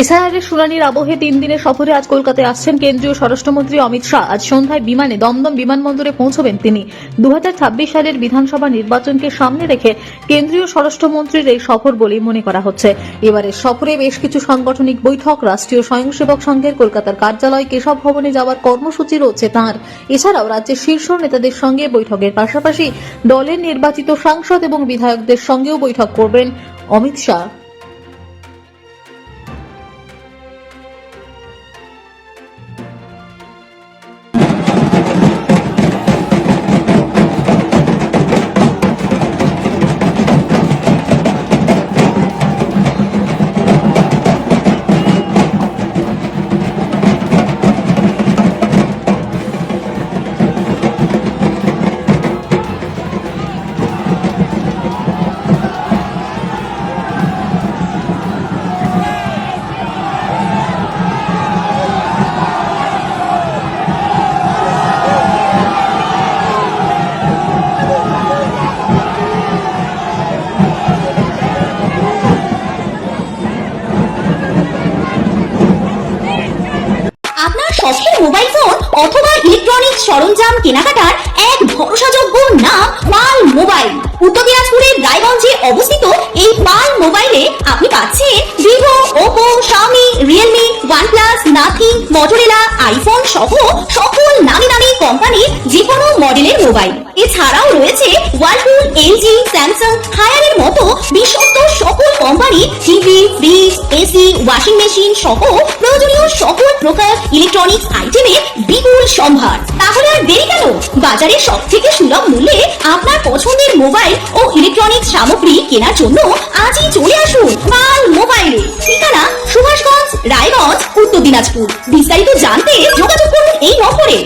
এসআইআরের শুনানির আবহে তিন দিনের সফরে আজ কলকাতায় আসছেন কেন্দ্রীয় স্বরাষ্ট্রমন্ত্রী অমিত শাহ। আজ সন্ধ্যায় বিমানে দমদম বিমানবন্দরে পৌঁছবেন তিনি। দুহাজার ছাব্বিশ সালের বিধানসভা নির্বাচনকে সামনে রেখে কেন্দ্রীয় স্বরাষ্ট্রমন্ত্রীর এই সফর বলেই মনে করা হচ্ছে। এবারের সফরে বেশ কিছু সাংগঠনিক বৈঠক, রাষ্ট্রীয় স্বয়ংসেবক সংঘের কলকাতার কার্যালয় কেশব ভবনে যাওয়ার কর্মসূচি রয়েছে তাঁর। এছাড়াও রাজ্যের শীর্ষ নেতাদের সঙ্গে বৈঠকের পাশাপাশি দলের নির্বাচিত সাংসদ এবং বিধায়কদের সঙ্গেও বৈঠক করবেন অমিত শাহ। কেনাকাটার এক ভরসাযোগ্য নাম পাল মোবাইল। উত্তর দিনাজপুরের রায়গঞ্জে অবস্থিত এই পাল মোবাইলে আপনি পাচ্ছেন Vivo, Oppo, Xiaomi, Realme, OnePlus, Nothing, Motorola, iPhone সহ সকল নামি দামি কোম্পানির যে কোনো মডেলের মোবাইল। এছাড়াও রয়েছে ওয়ালপুল, এলজি, স্যামসাং, হায়ারের মতো বিশ্বস্ত সকল TV fridge AC washing machine সহ প্রয়োজনীয় সকল প্রকার ইলেকট্রনিক্স আইটেমের বিপুল সম্ভার। তাহলে আর দেরি কেন? বাজারে সব থেকে সুলভ মূল্যে আপনার পছন্দের মোবাইল ও ইলেকট্রনিক্স সামগ্রী কেনার জন্য আজই চলে আসুন পাল মোবাইলে। ঠিকানা সুভাষগঞ্জ, রায়গঞ্জ, উত্তর দিনাজপুর। বিস্তারিত জানতে যোগাযোগ করুন এই নম্বরে।